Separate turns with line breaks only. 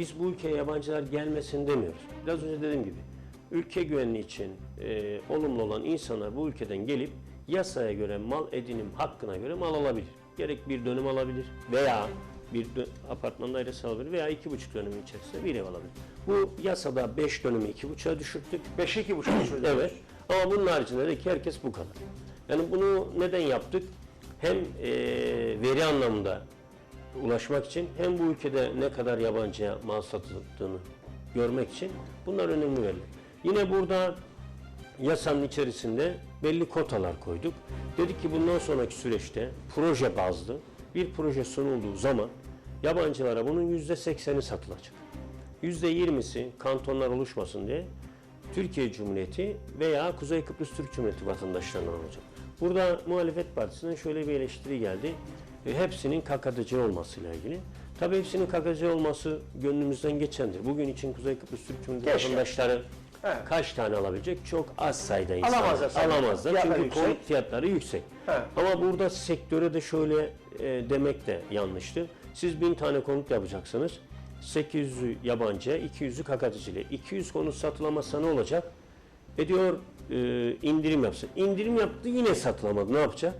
Biz bu ülkeye yabancılar gelmesin demiyoruz. Biraz önce dediğim gibi ülke güvenliği için e, olumlu olan insanlar bu ülkeden gelip yasaya göre mal edinim hakkına göre mal alabilir. Gerek bir dönüm alabilir veya bir apartman dairesi alabilir veya iki buçuk dönümün içerisinde bir ev alabilir. Bu yasada beş dönümü iki buçuğa düşürttük.
5'e 2,5 düşürdünüz.
Evet. Ama bunun haricinde de ki herkes bu kadar. Yani bunu neden yaptık? Hem e, veri anlamında ulaşmak için hem bu ülkede ne kadar yabancıya mal satıldığını görmek için bunlar önemli veriler. Yine burada yasanın içerisinde belli kotalar koyduk. Dedik ki bundan sonraki süreçte proje bazlı bir proje sunulduğu zaman yabancılara bunun yüzde sekseni satılacak. Yüzde yirmisi kantonlar oluşmasın diye Türkiye Cumhuriyeti veya Kuzey Kıbrıs Türk Cumhuriyeti vatandaşlarından olacak. Burada muhalefet partisinden şöyle bir eleştiri geldi. E, hepsinin KKTC olmasıyla ilgili. Tabii hepsinin KKTC olması gönlümüzden geçendir. Bugün için Kuzey Kıbrıs Türk Cumhuriyeti vatandaşları
Evet.
kaç tane alabilecek? Çok az sayıda insan.
Alamazlar.
Alamazlar.
Fiyatları
Çünkü
yüksek.
konut fiyatları yüksek.
Evet.
Ama burada sektöre de şöyle e, demek de yanlıştı. Siz bin tane konut yapacaksınız. 800'ü yabancı, 200'ü kakaticiyle. 200 konut satılamazsa ne olacak? E diyor e, indirim yapsın. İndirim yaptı yine satılamadı. Ne yapacak?